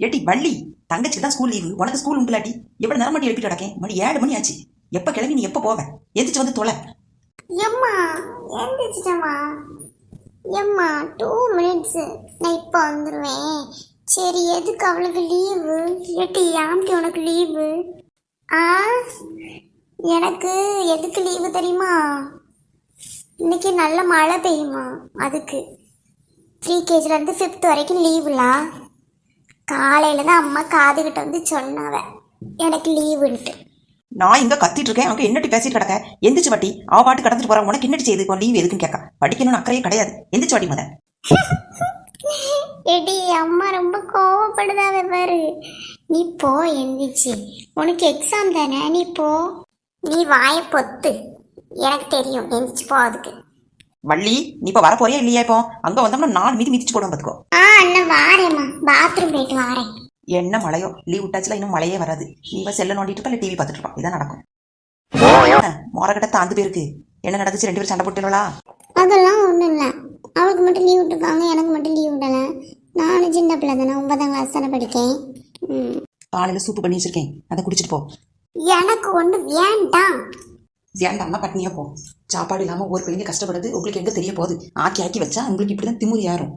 ஏட்டி வள்ளி தங்கச்சி தான் ஸ்கூல் லீவு உனக்கு ஸ்கூல் உண்டுலாட்டி எவ்வளவு நேரம் மட்டும் எழுப்பிட்டு கிடக்கேன்? மணி ஏழு மணி ஆச்சு. எப்ப கிளம்பி நீ எப்ப போவ? எந்திரிச்சு வந்து தொலை. எம்மா எந்திரிச்சிட்டம்மா எம்மா டூ மினிட்ஸு நான் இப்போ வந்துடுவேன் சரி எதுக்கு அவளுக்கு லீவு ஏட்டி ஆம்டி உனக்கு லீவு ஆ? எனக்கு எதுக்கு லீவு தெரியுமா? இன்னைக்கு நல்ல மழை பெய்யுமா? அதுக்கு. ப்ரீ கேஜிலேருந்து ஃபிஃப்த் வரைக்கும் லீவுலா காலையில் தான் அம்மா காதுகிட்ட வந்து சொன்னாவ. எனக்கு லீவுன்ட்டு. நான் இங்க கத்திட்டு இருக்கேன். அங்க என்னட்டி பேசிட்டு கிடக்க? எந்திரிச்சு வாட்டி. அவ பாட்டு கடந்துட்டு போறா. உனக்கு என்னடி செய்யுது லீவ் எதுக்குன்னு கேட்க. படிக்கணும்னு அக்கறையே கிடையாது. எந்திரிச்சு வாட்டி முத. எடி அம்மா ரொம்ப கோவப்படுதாவே பாரு. நீ போ எந்திரிச்சு. உனக்கு எக்ஸாம் தானே? நீ போ. நீ வாய பொத்து. எனக்கு தெரியும். எந்திரிச்சு போ அதுக்கு. வள்ளி நீ இப்ப வர போறியா இல்லையா இப்போ? அங்க வந்தோம்னா நாலு மீதி மிதிச்சு போடுவோம் பாத்துக்கோ. ஆ அண்ணன் வாரேம்மா. என்ன மழையோ? லீவ் விட்டாச்சுல இன்னும் மழையே வராது. நீ இவ செல்ல நோண்டிட்டு இருப்பா இல்ல டிவி பார்த்துட்டு இருப்பா இதான் நடக்கும். மொரகட்ட தாந்து பேருக்கு என்ன நடந்துச்சு? ரெண்டு பேரும் சண்டை போட்டுங்களா அதெல்லாம் ஒன்றும் இல்லை. அவளுக்கு மட்டும் லீவ் விட்டுருக்காங்க எனக்கு மட்டும் லீவ் விடலை. நானும் சின்ன பிள்ளை தானே ஒன்பதாம் கிளாஸ் தானே படிக்கேன். காலையில சூப்பு பண்ணி வச்சிருக்கேன். அதை குடிச்சிட்டு போ. எனக்கு ஒன்று வேண்டாம் வேண்டாம்னா பட்னியா போ. சாப்பாடு இல்லாம ஒரு பிள்ளைங்க கஷ்டப்படுது உங்களுக்கு எங்க தெரிய போகுது? ஆக்கி ஆக்கி வச்சா உங்களுக்கு இப்படிதான் திமுறி யாரும்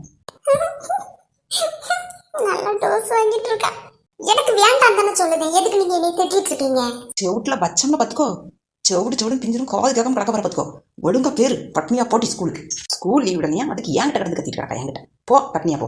நல்லா வாங்கிட்டு இருக்கா? எனக்கு வேண்டாம் தானே சொல்லுதேன் எதுக்கு நீங்க என்னை திட்டிட்டு இருக்கீங்க? செவுட்ல பச்சம்ல பாத்துக்கோ. செவுடு செவுடு பிஞ்சிரும் காது கேட்காம கிடக்க வர பாத்துக்கோ. ஒழுங்க பேரு பட்னியா போட்டி ஸ்கூலுக்கு ஸ்கூல் லீவ் விடனியா அதுக்கு என்கிட்ட கிடந்து கத்திட்டு கிடக்கா என்கிட்ட. போ பட்னியா போ.